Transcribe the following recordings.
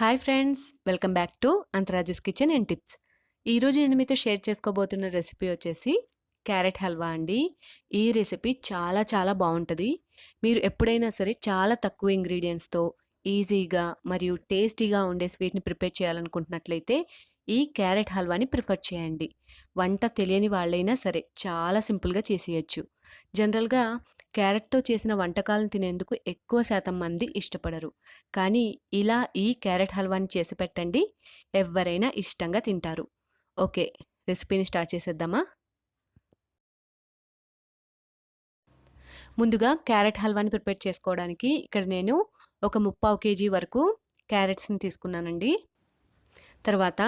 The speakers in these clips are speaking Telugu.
Hi friends welcome back to అంతరాజస్ kitchen and tips. ఈరోజు నేను మీతో షేర్ చేసుకోబోతున్న రెసిపీ వచ్చేసి క్యారెట్ హల్వా అండి. ఈ రెసిపీ చాలా చాలా బాగుంటుంది. మీరు ఎప్పుడైనా సరే చాలా తక్కువ ఇంగ్రీడియంట్స్తో ఈజీగా మరియు టేస్టీగా ఉండే స్వీట్ని ప్రిపేర్ చేయాలనుకుంటున్నట్లయితే ఈ క్యారెట్ హల్వాని ప్రిఫర్ చేయండి. వంట తెలియని వాళ్ళైనా సరే చాలా సింపుల్గా చేసేయచ్చు. జనరల్గా క్యారెట్తో చేసిన వంటకాలను తినేందుకు ఎక్కువ శాతం మంది ఇష్టపడరు. కానీ ఇలా ఈ క్యారెట్ హల్వాని చేసి పెట్టండి. ఎవరైనా ఇష్టంగా తింటారు. ఓకే రెసిపీని స్టార్ట్ చేసేద్దామా? ముందుగా క్యారెట్ హల్వాని ప్రిపేర్ చేసుకోవడానికి ఇక్కడ నేను ఒక ముప్పావు కేజీ వరకు క్యారెట్స్ని తీసుకున్నానండి. తర్వాత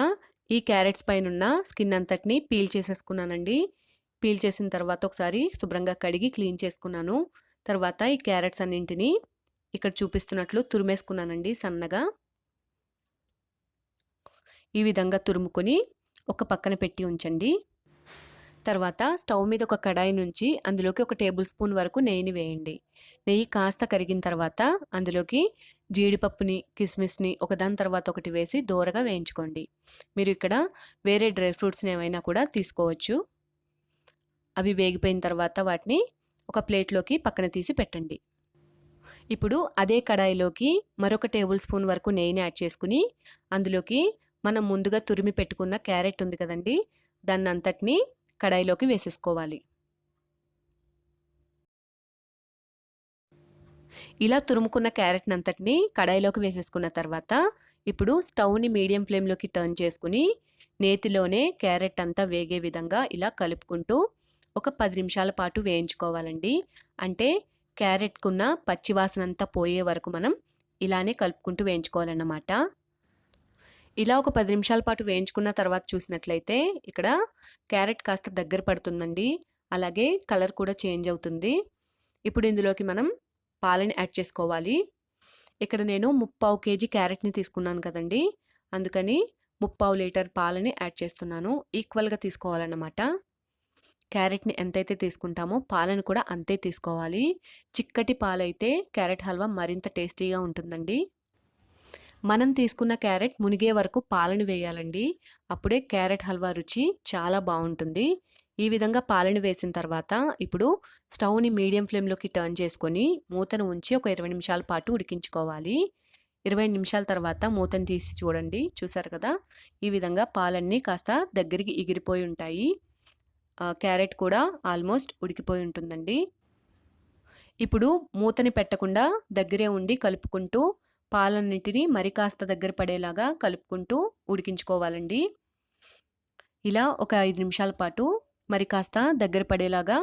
ఈ క్యారెట్స్ పైన స్కిన్ అంతటిని పీల్ చేసేసుకున్నానండి. పీల్ చేసిన తర్వాత ఒకసారి శుభ్రంగా కడిగి క్లీన్ చేసుకున్నాను. తర్వాత ఈ క్యారెట్స్ అన్నింటినీ ఇక్కడ చూపిస్తున్నట్లు తురిమేసుకున్నానండి సన్నగా. ఈ విధంగా తురుముకొని ఒక పక్కన పెట్టి ఉంచండి. తర్వాత స్టవ్ మీద ఒక కడాయి నుంచి అందులోకి ఒక టేబుల్ స్పూన్ వరకు నెయ్యిని వేయండి. నెయ్యి కాస్త కరిగిన తర్వాత అందులోకి జీడిపప్పుని కిస్మిస్ని ఒకదాని తర్వాత ఒకటి వేసి దోరగా వేయించుకోండి. మీరు ఇక్కడ వేరే డ్రై ఫ్రూట్స్ని ఏమైనా కూడా తీసుకోవచ్చు. అవి వేగిపోయిన తర్వాత వాటిని ఒక ప్లేట్లోకి పక్కన తీసి పెట్టండి. ఇప్పుడు అదే కడాయిలోకి మరొక టేబుల్ స్పూన్ వరకు నెయ్యిని యాడ్ చేసుకుని అందులోకి మనం ముందుగా తురిమి పెట్టుకున్న క్యారెట్ ఉంది కదండి దాన్ని అంతటిని కడాయిలోకి వేసేసుకోవాలి. ఇలా తురుముకున్న క్యారెట్ని అంతటిని కడాయిలోకి వేసేసుకున్న తర్వాత ఇప్పుడు స్టవ్ని మీడియం ఫ్లేమ్లోకి టర్న్ చేసుకుని నేతిలోనే క్యారెట్ అంతా వేగే విధంగా ఇలా కలుపుకుంటూ ఒక పది నిమిషాల పాటు వేయించుకోవాలండి. అంటే క్యారెట్కున్న పచ్చివాసన అంతా పోయే వరకు మనం ఇలానే కలుపుకుంటూ వేయించుకోవాలన్నమాట. ఇలా ఒక పది నిమిషాల పాటు వేయించుకున్న తర్వాత చూసినట్లయితే ఇక్కడ క్యారెట్ కాస్త దగ్గర పడుతుందండి. అలాగే కలర్ కూడా చేంజ్ అవుతుంది. ఇప్పుడు ఇందులోకి మనం పాలని యాడ్ చేసుకోవాలి. ఇక్కడ నేను ముప్పావు కేజీ క్యారెట్ని తీసుకున్నాను కదండి. అందుకని ముప్పావు లీటర్ పాలని యాడ్ చేస్తున్నాను. ఈక్వల్గా తీసుకోవాలన్నమాట. క్యారెట్ని ఎంతైతే తీసుకుంటామో పాలను కూడా అంతే తీసుకోవాలి. చిక్కటి పాలైతే క్యారెట్ హల్వా మరింత టేస్టీగా ఉంటుందండి. మనం తీసుకున్న క్యారెట్ మునిగే వరకు పాలను వేయాలండి. అప్పుడే క్యారెట్ హల్వా రుచి చాలా బాగుంటుంది. ఈ విధంగా పాలను వేసిన తర్వాత ఇప్పుడు స్టవ్ని మీడియం ఫ్లేమ్లోకి టర్న్ చేసుకొని మూతను ఉంచి ఒక ఇరవై నిమిషాల పాటు ఉడికించుకోవాలి. ఇరవై నిమిషాల తర్వాత మూతను తీసి చూడండి. చూసారు కదా? ఈ విధంగా పాలన్నీ కాస్త దగ్గరికి ఎగిరిపోయి ఉంటాయి. క్యారెట్ కూడా ఆల్మోస్ట్ ఉడికిపోయి ఉంటుందండి. ఇప్పుడు మూతని పెట్టకుండా దగ్గరే ఉండి కలుపుకుంటూ పాలన్నింటినీ మరి కాస్త దగ్గర పడేలాగా కలుపుకుంటూ ఉడికించుకోవాలండి. ఇలా ఒక ఐదు నిమిషాల పాటు మరి కాస్త దగ్గర పడేలాగా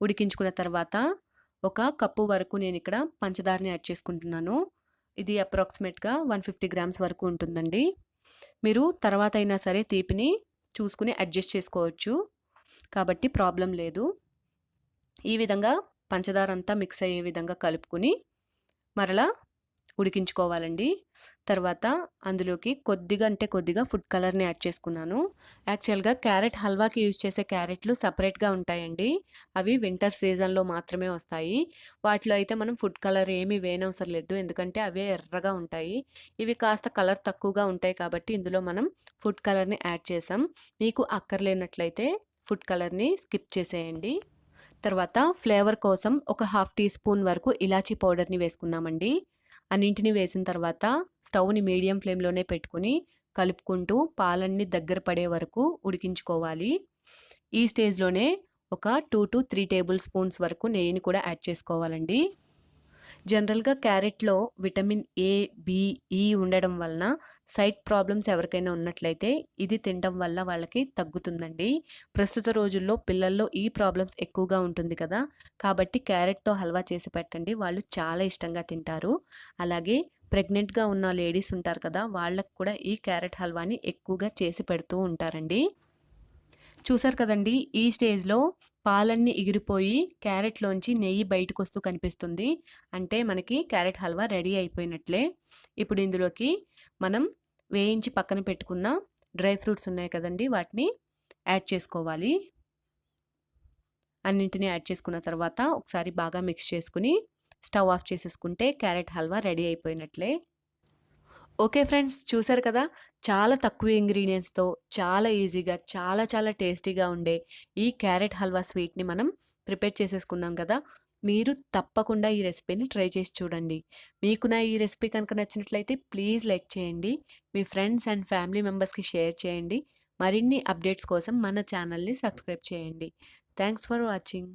ఉడికించుకున్న తర్వాత ఒక కప్పు వరకు నేను ఇక్కడ పంచదారని యాడ్ చేసుకుంటున్నాను. ఇది అప్రాక్సిమేట్గా వన్ ఫిఫ్టీ గ్రామ్స్ వరకు ఉంటుందండి. మీరు తర్వాత అయినా సరే తీపిని చూసుకుని అడ్జస్ట్ చేసుకోవచ్చు. కాబట్టి ప్రాబ్లం లేదు. ఈ విధంగా పంచదార అంతా మిక్స్ అయ్యే విధంగా కలుపుకుని మరలా ఉడికించుకోవాలండి. తర్వాత అందులోకి కొద్దిగా అంటే కొద్దిగా ఫుడ్ కలర్ని యాడ్ చేసుకున్నాను. యాక్చువల్గా క్యారెట్ హల్వాకి యూజ్ చేసే క్యారెట్లు సపరేట్గా ఉంటాయండి. అవి వింటర్ సీజన్లో మాత్రమే వస్తాయి. వాటిలో అయితే మనం ఫుడ్ కలర్ ఏమీ వేయనవసరం లేదు. ఎందుకంటే అవే ఎర్రగా ఉంటాయి. ఇవి కాస్త కలర్ తక్కువగా ఉంటాయి కాబట్టి ఇందులో మనం ఫుడ్ కలర్ని యాడ్ చేసాం. మీకు అక్కర్లేనట్లయితే ఫుడ్ కలర్ని స్కిప్ చేసేయండి. తర్వాత ఫ్లేవర్ కోసం ఒక హాఫ్ టీ స్పూన్ వరకు ఇలాచీ పౌడర్ని వేసుకున్నామండి. అన్నింటిని వేసిన తర్వాత స్టవ్ని మీడియం ఫ్లేమ్లోనే పెట్టుకుని కలుపుకుంటూ పాలన్నీ దగ్గర పడే వరకు ఉడికించుకోవాలి. ఈ స్టేజ్లోనే ఒక two to three tablespoons వరకు నెయ్యిని కూడా యాడ్ చేసుకోవాలండి. జనరల్గా క్యారెట్లో విటమిన్ ఏ బిఈ ఈ ఉండడం వలన సైట్ ప్రాబ్లమ్స్ ఎవరికైనా ఉన్నట్లయితే ఇది తినడం వల్ల వాళ్ళకి తగ్గుతుందండి. ప్రస్తుత రోజుల్లో పిల్లల్లో ఈ ప్రాబ్లమ్స్ ఎక్కువగా ఉంటుంది కదా. కాబట్టి క్యారెట్తో హల్వా చేసి పెట్టండి. వాళ్ళు చాలా ఇష్టంగా తింటారు. అలాగే ప్రెగ్నెంట్గా ఉన్న లేడీస్ ఉంటారు కదా వాళ్ళకు కూడా ఈ క్యారెట్ హల్వాని ఎక్కువగా చేసి పెడుతూ ఉంటారండి. చూసారు కదండి ఈ స్టేజ్లో పాలన్నీ ఎగిరిపోయి క్యారెట్లోంచి నెయ్యి బయటకు వస్తూ కనిపిస్తుంది. అంటే మనకి క్యారెట్ హల్వా రెడీ అయిపోయినట్లే. ఇప్పుడు ఇందులోకి మనం వేయించి పక్కన పెట్టుకున్న డ్రై ఫ్రూట్స్ ఉన్నాయి కదండి వాటిని యాడ్ చేసుకోవాలి. అన్నింటినీ యాడ్ చేసుకున్న తర్వాత ఒకసారి బాగా మిక్స్ చేసుకుని స్టవ్ ఆఫ్ చేసేసుకుంటే క్యారెట్ హల్వా రెడీ అయిపోయినట్లే. ఓకే ఫ్రెండ్స్ చూసారు కదా? చాలా తక్కువ ఇంగ్రీడియంట్స్తో చాలా ఈజీగా చాలా చాలా టేస్టీగా ఉండే ఈ క్యారెట్ హల్వా స్వీట్ని మనం ప్రిపేర్ చేసేసుకున్నాం కదా? మీరు తప్పకుండా ఈ రెసిపీని ట్రై చేసి చూడండి. మీకు నా ఈ రెసిపీ కనుక నచ్చినట్లయితే ప్లీజ్ లైక్ చేయండి. మీ ఫ్రెండ్స్ అండ్ ఫ్యామిలీ మెంబర్స్కి షేర్ చేయండి. మరిన్ని అప్డేట్స్ కోసం మన ఛానల్ని సబ్స్క్రైబ్ చేయండి. Thanks for watching.